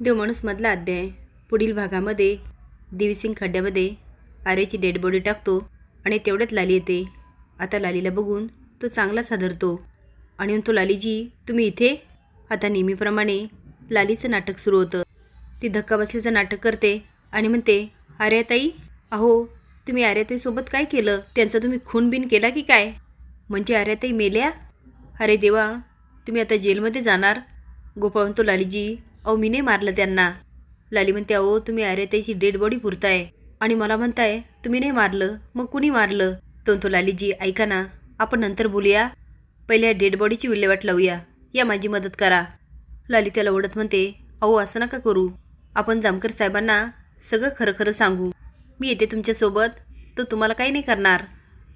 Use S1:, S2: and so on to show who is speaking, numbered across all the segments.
S1: देवमाणूसमधला अध्याय. पुढील भागामध्ये देवीसिंग खड्ड्यामध्ये आर्याची डेड बॉडी टाकतो आणि तेवढ्यात लाली येते. आता लालीला बघून तो चांगलाच हादरतो. आणि तो लालीजी तुम्ही इथे? आता नेहमीप्रमाणे लालीचं नाटक सुरू होतं. ती धक्का बसल्याचं नाटक करते आणि म्हणते आर्याताई अहो तुम्ही आर्याताईसोबत काय केलं? त्यांचा तुम्ही खून बिन केला की काय? म्हणजे आर्याताई मेल्या? अरे देवा तुम्ही आता जेलमध्ये जाणार? गोपाळ म्हणतो लालीजी अहो मी नाही मारलं त्यांना. लाली म्हणते अहो तुम्ही आर्याताईची डेड बॉडी पुरताय. आणि मला म्हणताय तुम्ही नाही मारलं मग कुणी मारलं? तो लालीजी ऐका ना आपण नंतर बोलूया. पहिले या डेड बॉडीची विल्हेवाट लावूया. या माझी मदत करा. लाली त्याला ओढत म्हणते अहो असं नका करू. आपण जामकर साहेबांना सगळं खरं खरं सांगू. मी येते तुमच्यासोबत. तर तुम्हाला काही नाही करणार.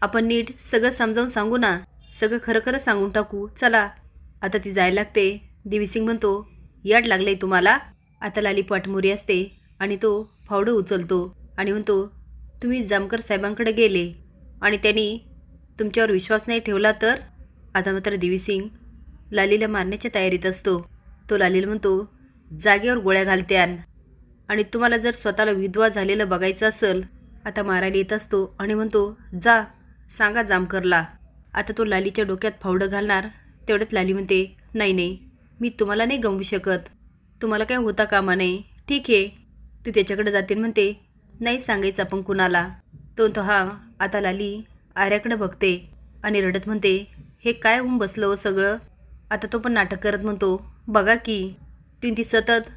S1: आपण नीट सगळं समजावून सांगू ना. सगळं खरं खरं सांगून टाकू. चला. आता ती जायला लागते. देवीसिंग म्हणतो याड लागले तुम्हाला? आता लाली पाठमोरी असते आणि तो फावडं उचलतो आणि म्हणतो तुम्ही जामकर साहेबांकडे गेले आणि त्यांनी तुमच्यावर विश्वास नाही ठेवला तर? आता मात्र देवीसिंग लालीला मारण्याच्या तयारीत असतो. तो लालीला म्हणतो जागेवर गोळ्या घालत्यान आणि तुम्हाला जर स्वतःला विधवा झालेलं बघायचं असेल आता मारायला येत असतो आणि म्हणतो जा सांगा जामकरला. आता तो लालीच्या डोक्यात फावडं घालणार तेवढ्यात लाली म्हणते नाही नाही मी तुम्हाला नाही गमवू शकत. तुम्हाला काय होता कामा नाही ठीक आहे. तू त्याच्याकडे जाते म्हणते नाही सांगायचं आपण कुणाला. तो तो हा आता लाली आर्याकडे बघते. आणि रडत म्हणते हे काय होऊन बसलं हो सगळं? आता तो पण नाटक करत म्हणतो बघा की तीन ती सतत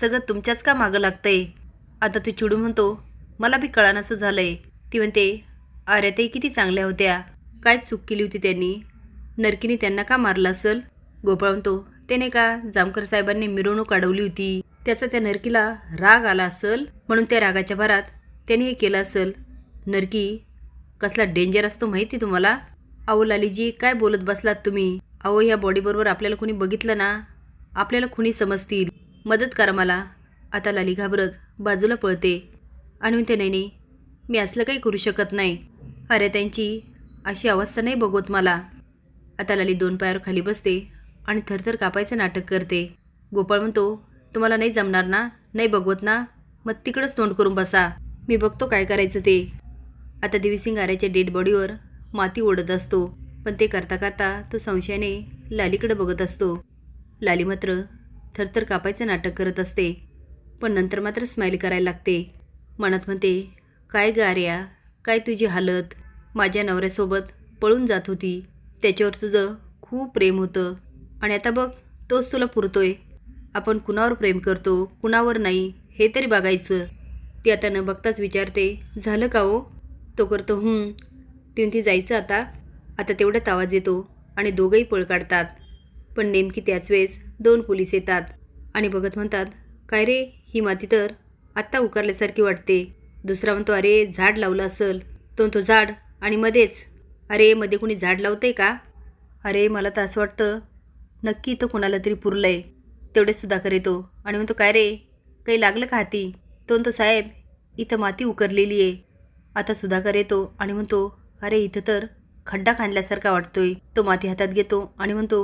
S1: सगळं तुमच्याच का मागं लागतंय? आता तू चिडून म्हणतो मला बी कळानसं झालंय. ती म्हणते अरे ते किती चांगल्या होत्या. काय चूक केली होती त्यांनी? नरकीने त्यांना का मारलं असेल? गोपाळ म्हणतो त्याने का? जामकर साहेबांनी मिरवणूक अडवली होती. त्याचा त्या नरकीला राग आला असेल म्हणून त्या रागाच्या भरात त्याने हे केलं असेल. नरकी कसला डेंजर असतो माहिती तुम्हाला? अहो लालीजी काय बोलत बसलात तुम्ही? अहो ह्या बॉडीबरोबर आपल्याला कुणी बघितलं ना? आपल्याला कुणी समजतील? मदत करा मला. आता लाली घाबरत बाजूला पळते. आणि म्हणते नाही नाही मी असलं काही करू शकत नाही. अरे त्यांची अशी अवस्था नाही बघवत मला. आता लाली दोन पायावर खाली बसते. आणि थरथर कापायचं नाटक करते. गोपाळ म्हणतो तुम्हाला नाही जमणार ना? नाही बघवत ना? मग तिकडंच तोंड करून बसा. मी बघतो काय करायचं ते. आता दिवसिंग आर्याच्या डेड बॉडीवर माती ओढत असतो पण ते करता करता तो संशयाने लालीकडे बघत असतो. लाली मात्र थरथर कापायचं नाटक करत असते पण नंतर मात्र स्माईल करायला लागते. मनात म्हणते काय ग आर्या? काय तुझी हालत? माझ्या नवऱ्यासोबत पळून जात होती. त्याच्यावर तुझं खूप प्रेम होतं. आणि आता बघ तोच तुला पुरतोय. आपण कुणावर प्रेम करतो कुणावर नाही हे तरी बघायचं. ती आता न बघताच विचारते झालं का हो? तो करतो हूं. तिथून ती जायचं आता. आता तेवढ्यात आवाज येतो आणि दोघंही पळ काढतात. पण नेमकी त्याच वेळेस दोन पोलीस येतात आणि बघत म्हणतात काय रे ही माती तर आत्ता उकारल्यासारखी वाटते. दुसरा म्हणतो अरे झाड लावलं असेल. तो तो झाड? आणि मध्येच? अरे मध्ये कुणी झाड लावतंय का? अरे मला तर असं वाटतं नक्की इथं कुणाला तरी पुरलंय. तेवढेच सुधाकर येतो आणि म्हणतो काय रे? काही लागलं का हाती? तो म्हणतो साहेब इथं माती उकरलेली आहे. आता सुधाकर येतो आणि म्हणतो अरे इथं तर खड्डा खांदल्यासारखा वाटतोय. तो माती हातात घेतो आणि म्हणतो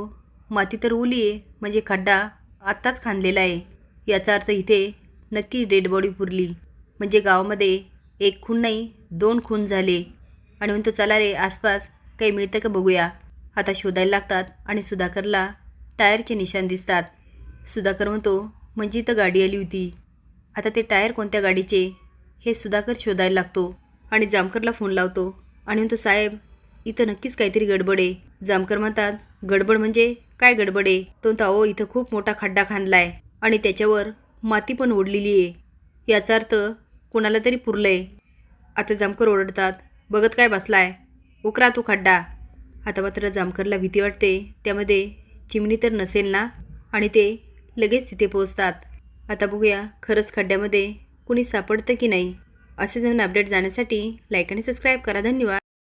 S1: माती तर ओली आहे म्हणजे खड्डा आत्ताच खांदलेला आहे. याचा अर्थ इथे नक्की डेड बॉडी पुरली. म्हणजे गावामध्ये एक खून नाही दोन खून झाले. आणि म्हणतो चला रे आसपास काही मिळतं का बघूया. आता शोधायला लागतात आणि सुधाकरला टायरचे निशान दिसतात. सुधाकर म्हणतो म्हणजे इथं गाडी आली होती. आता ते टायर कोणत्या गाडीचे? हे सुधाकर शोधायला लागतो आणि जामकरला फोन लावतो आणि म्हणतो साहेब इथं नक्कीच काहीतरी गडबड आहे. जामकर म्हणतात गडबड म्हणजे काय गडबड आहे? तो म्हणतो अहो इथं खूप मोठा खड्डा खांदलाय आणि त्याच्यावर माती पण ओढलेली आहे. याचा अर्थ कोणाला तरी पुरलंय. आता जामकर ओरडतात बघत काय बसलाय? उकरा तो खड्डा. आता मात्र जामकरला भीती वाटते. त्यामध्ये चिमणी तर नसेल ना? आणि ते लगेच तिथे पोहोचतात. आता बघूया खरंच खड्ड्यामध्ये कुणी सापडतं की नाही? असे जाऊन अपडेट जाण्यासाठी लाईक आणि सबस्क्राईब करा. धन्यवाद.